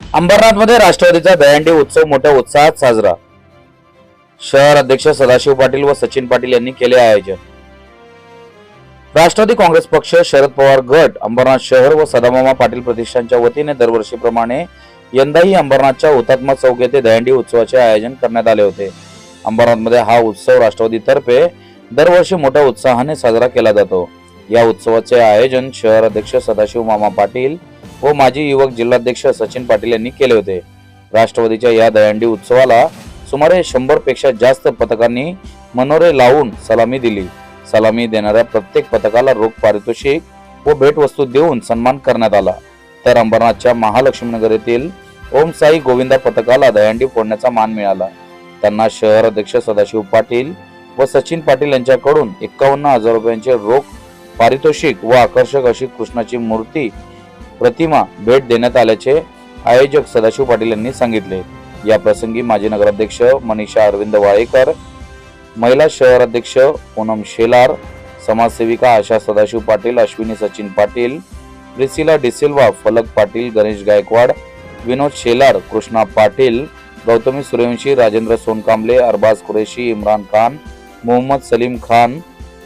अंबरनाथमध्ये राष्ट्रवादीचा दहंडी उत्सव मोठ्या उत्साहात साजरा. शहर अध्यक्ष सदाशिव पाटील व सचिन पाटील यांनी केले आयोजन. राष्ट्रवादी काँग्रेस पक्ष शरद पवार गट अंबरनाथ शहर व सदामामा पाटील प्रतिष्ठानच्या वतीने दरवर्षीप्रमाणे यंदाही अंबरनाथच्या हुतात्मा चौक येथे दहंडी उत्सवाचे आयोजन करण्यात आले होते. अंबरनाथमध्ये हा उत्सव राष्ट्रवादीतर्फे दरवर्षी मोठ्या उत्साहाने साजरा केला जातो. या उत्सवाचे आयोजन शहर अध्यक्ष सदाशिव मामा पाटील व माजी युवक जिल्हाध्यक्ष सचिन पाटील यांनी केले होते. राष्ट्रवादीच्या या दयांडी उत्सवाला सुमारे शंभरपेक्षा जास्त पथकांनी मनोरे लावून सलामी दिली. सलामी देणाऱ्या प्रत्येक पथकाला रोख पारितोषिक व भेटवस्तू देऊन सन्मान करण्यात आला. तर अंबरनाथच्या महालक्ष्मीनगर येथील ओम साई गोविंदा पथकाला दयांडी फोडण्याचा मान मिळाला. त्यांना शहर अध्यक्ष सदाशिव पाटील व सचिन पाटील यांच्याकडून एकावन्न हजार रुपयांचे रोख पारितोषिक व आकर्षक अशी कृष्णाची मूर्ती प्रतिमा भेट देण्यात आल्याचे आयोजक सदाशिव पाटील यांनी सांगितले. या प्रसंगी माजी नगराध्यक्ष मनीषा अरविंद वाळेकर महिला शहराध्यक्ष पूनम शेलार समाजसेविका आशा सदाशिव पाटील अश्विनी सचिन पाटील प्रिसिला डिसिल्वा फलक पाटील गणेश गायकवाड विनोद शेलार कृष्णा पाटील गौतमी सूर्यवंशी राजेंद्र सोनकांबले अरबाज कुरेशी इम्रान खान मोहम्मद सलीम खान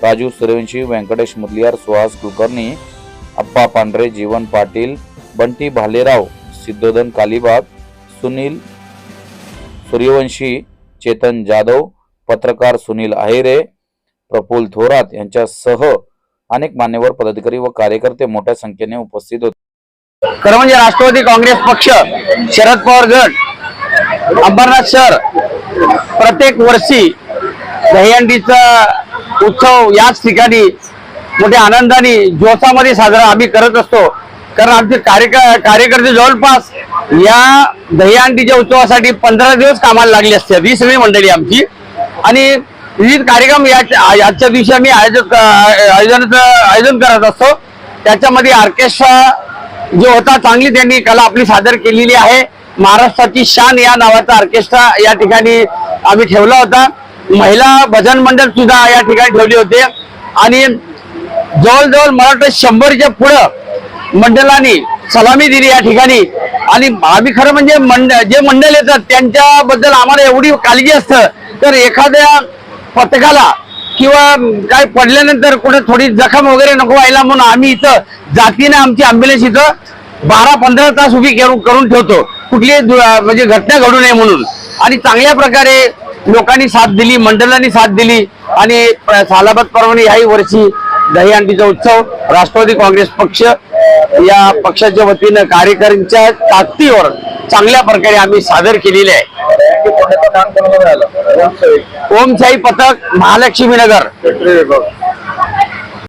राजू सूर्यवंशी व्यंकटेश मुदलियार सुहास कुलकर्णी अप्पा पांढरे जीवन पाटील बंटी भालेराव सिद्धोधन कालीबाग सुनील सूर्यवंशी चेतन जाधव पत्रकार सुनील अहिरे प्रफुल थोरात यांच्यासह अनेक मान्यवर पदाधिकारी व कार्यकर्ते मोठ्या संख्येने उपस्थित होते. खरं म्हणजे राष्ट्रवादी काँग्रेस पक्ष शरद पवार गट अंबरनाथ शहर प्रत्येक वर्षी दहीहंडीचा उत्सव याच ठिकाणी मोठ्या आनंदाने जोशामध्ये साजरा आम्ही करत असतो. कारण आमचे कार्यक कार्यकर्ते जवळपास या दहीहंडीच्या उत्सवासाठी पंधरा दिवस कामाला लागले असते. ही सगळी मंडळी आमची. आणि विविध कार्यक्रम याच्या आजच्या दिवशी आम्ही आयोजक आयोजनाचं आयोजन करत असतो. त्याच्यामध्ये ऑर्केस्ट्रा जो होता चांगली त्यांनी कला आपली सादर केलेली आहे. महाराष्ट्राची शान या नावाचा ऑर्केस्ट्रा या ठिकाणी आम्ही ठेवला होता. महिला भजन मंडळ सुद्धा या ठिकाणी ठेवले होते. आणि जवळजवळ मला वाटतं शंभरच्या पुढं मंडळांनी सलामी दिली या ठिकाणी. आणि आम्ही खरं म्हणजे मंड जे मंडळ येतात त्यांच्याबद्दल आम्हाला एवढी काळजी असतं. तर एखाद्या पथकाला किंवा काय पडल्यानंतर कुठे थोडी जखम वगैरे नको व्हायला म्हणून आम्ही इथं जातीने आमची अँब्युलन्स इथं बारा पंधरा तास उभी करून करून ठेवतो. कुठली म्हणजे घटना घडू नये म्हणून. आणि चांगल्या प्रकारे लोकांनी साथ दिली मंडळांनी साथ दिली आणि सालाबाद परवाने याही वर्षी दहीहंडीचा उत्सव राष्ट्रवादी काँग्रेस पक्ष या पक्षाच्या वतीनं कार्यकर्त्यांच्या ताकदीवर चांगल्या प्रकारे आम्ही सादर केलेले आहे. ओम साई पथक महालक्ष्मी नगर.